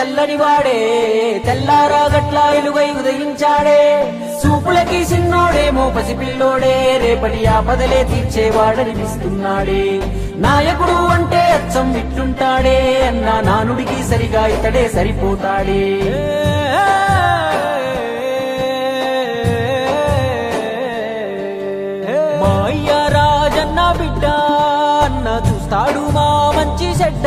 చల్లని వాడే తెల్లారా గట్ల ఎలుగై ఉదయించాడే. సూపులకి సిన్నోడేమో పసిపిల్లోడే రేపటి ఆపదలే తీర్చేవాడనిపిస్తున్నాడే. నాయకుడు అంటే అచ్చం విట్టుంటాడే అన్న నానుడికి సరిగా ఇతడే సరిపోతాడే. మా అయ్య రాజన్న బిడ్డ అన్న చూస్తాడు మా మంచి చెడ్డ.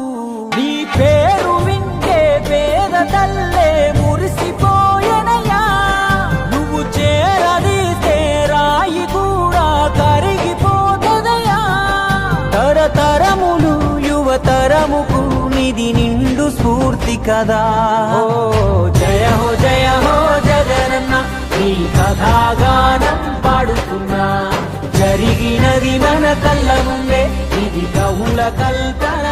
నిండు స్ఫూర్తి కదా జయ హో జయ హో జగనన్న నీ కథాగానం పాడుతున్నా. జరిగినది మన కళ్ళ ముందే ఇది కవుల కల్పన